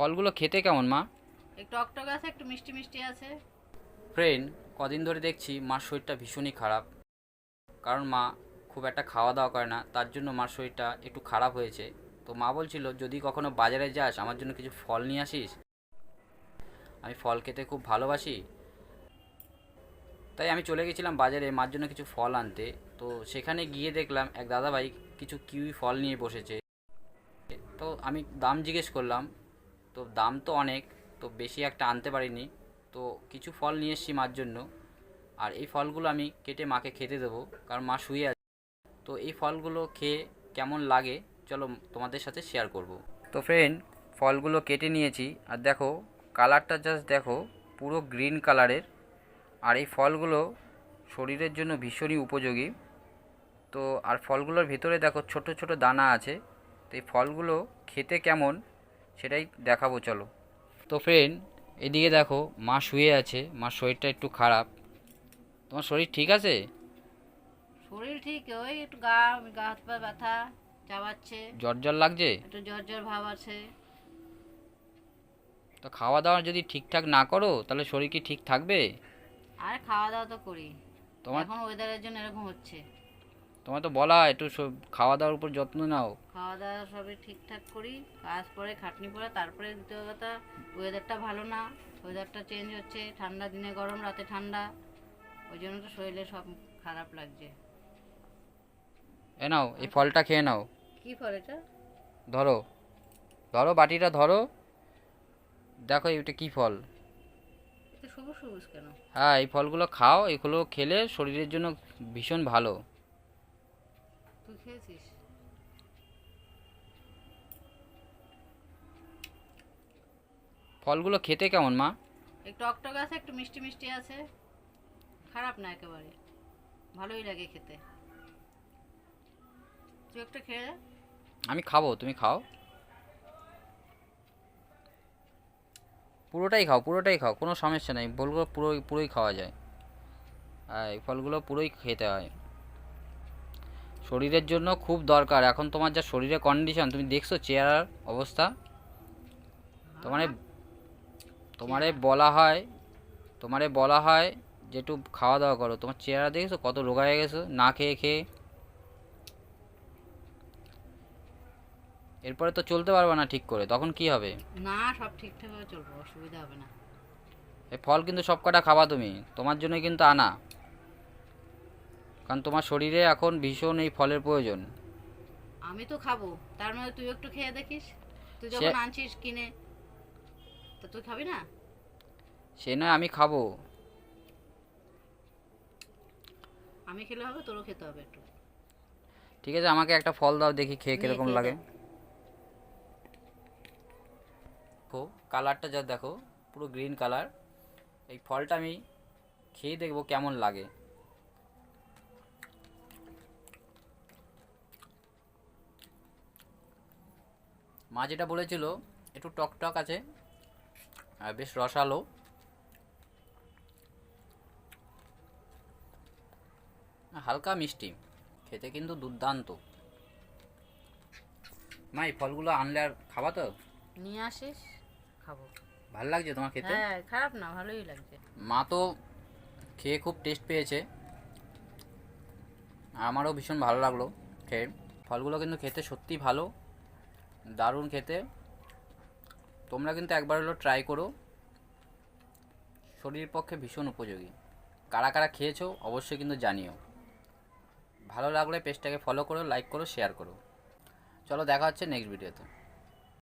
ফলগুলো খেতে কেমন মা? একটু অকটক আছে একটু মিষ্টি মিষ্টি আছে। ফ্রেন্ড কদিন ধরে দেখছি মার শরীরটা ভীষণই খারাপ। কারণ মা খুব একটা খাওয়া দাওয়া করে না তার জন্য মার শরীরটা একটু খারাপ হয়েছে। তো মা বলছিল যদি কখনো বাজারে যাস আমার জন্য কিছু ফল নিয়ে আসিস? আমি ফল খেতে খুব ভালোবাসি। তাই আমি চলে গেছিলাম বাজারে মার জন্য কিছু ফল আনতে। তো সেখানে গিয়ে দেখলাম এক দাদাভাই কিছু কিউই ফল নিয়ে বসেছে। তো আমি দাম জিজ্ঞেস করলাম তো দাম তো অনেক, তো বেশি একটা আনতে পারিনি। তো কিছু ফল নিয়ে এসেছি মার জন্য। আর এই ফলগুলো আমি কেটে মাকে খেতে দেবো, কারণ মা শুয়ে আছে। তো এই ফলগুলো খেয়ে কেমন লাগে, চলো তোমাদের সাথে শেয়ার করব। তো ফ্রেন্ড ফলগুলো কেটে নিয়েছি, আর দেখো কালারটা জাস্ট দেখো, পুরো গ্রিন কালারের আর এই ফলগুলো শরীরের জন্য ভীষণই উপযোগী। তো আর ফলগুলোর ভিতরে দেখো, ছোট ছোট দানা আছে। তো এই ফলগুলো খেতে কেমন সেটাই দেখাবো চলো। তো ফ্রেন্ড এদিকে দেখো মা শুয়ে আছে মার শরীরটা একটু খারাপ। তোমার শরীর ঠিক আছে? শরীর ঠিক ওই একটু গা গা হাত পা ব্যথা চাবাচ্ছে। জ্বর জ্বর লাগছে? একটু জ্বর জ্বর ভাব আছে। তো খাওয়া দাওয়া যদি ঠিকঠাক না করো তাহলে শরীর কি ঠিক থাকবে? আর খাওয়া দাওয়া তো করি। তোমার এখন ওয়েদারের জন্য এরকম হচ্ছে। তোমার তো বলা একটু খাওয়া দাওয়ার উপর যত্ন নাও। খাওয়া দাওয়া সবই ঠিকঠাক করি কাজ পরে খাটনি পরে তারপরে দ্বিতীয় কথা ওয়েদারটা ভালো না ওয়েদারটা চেঞ্জ হচ্ছে ঠান্ডা দিনে গরম রাতে ঠান্ডা ওই জন্য তো শরীরে সব খারাপ লাগছে। এ নাও এই ফলটা খেয়ে নাও। কি ফল এটা? ধরো ধরো বাটিটা ধরো দেখো এটা কি ফল। সবুজ সবুজ কেন? হ্যাঁ এই ফলগুলো খাও এগুলো খেলে শরীরের জন্য ভীষণ ভালো। খেয়েছিস? ফলগুলো খেতে কেমন মা? একটু অকটক আছে একটু মিষ্টি মিষ্টি আছে। খারাপ না একেবারে। ভালোই লাগে খেতে। তুই একটা খেয়ে আমি খাব তুমি খাও। পুরোটাই খাও পুরোটাই খাও কোনো সমস্যা নেই। ফলগুলো পুরো পুরোই খাওয়া যায়। আর এই ফলগুলো পুরোই খেতে হয়। শরীরের জন্য খুব দরকার। এখন তোমার যা শরীরের কন্ডিশন তুমি দেখছ চেহারার অবস্থা? তোমারে তোমারে বলা হয় তোমারে বলা হয় যে একটু খাওয়া দাওয়া করো। তোমার চেহারা দেখেছ? কত রোগা হয়ে গেছো? না খেয়ে খেয়ে। এরপরে তো চলতে পারবে না ঠিক করে। তখন কি হবে? না সব ঠিকঠাকভাবে চলবে অসুবিধা হবে না। এই ফল কিন্তু সব কটা খাবা তুমি। তোমার জন্য কিন্তু আনা। কারণ তোমার শরীরে এখন ভীষণ এই ফলের প্রয়োজন। আমি তো খাব তার মধ্যে তুই একটু খেয়ে দেখিস। তুই যখন আনছিস কিনে তো তুই খাবি না? সে নয় আমি খাব। আমি খেলে হবে তোরও খেতে হবে একটু। ঠিক আছে আমাকে একটা ফল দাও দেখি খেয়ে কীরকম লাগে। দেখো কালারটা যা দেখো পুরো গ্রিন কালার। এই ফলটা আমি খেয়ে দেখব কেমন লাগে। মা যেটা বলেছিল একটু টক টক আছে আর বেশ রসালো। হালকা মিষ্টি খেতে কিন্তু দুর্দান্ত। মা এই ফলগুলো আনলে আর খাবা তো? নিয়ে আসিস খাব। ভালো লাগছে তোমার খেতে? হ্যাঁ খারাপ না ভালোই লাগছে। মা তো খেয়ে খুব টেস্ট পেয়েছে। আমারও ভীষণ ভালো লাগল খেয়ে। ফলগুলো কিন্তু খেতে সত্যি ভালো। দারুণ খেতে। তোমরা কিন্তু একবার হলো ট্রাই করো। শরীরের পক্ষে ভীষণ উপযোগী। কারা কারা খেয়েছো অবশ্যই কিন্তু জানিও। ভালো লাগলে পেজটাকে ফলো করো লাইক করো শেয়ার করো। চলো দেখা হচ্ছে নেক্সট ভিডিওতে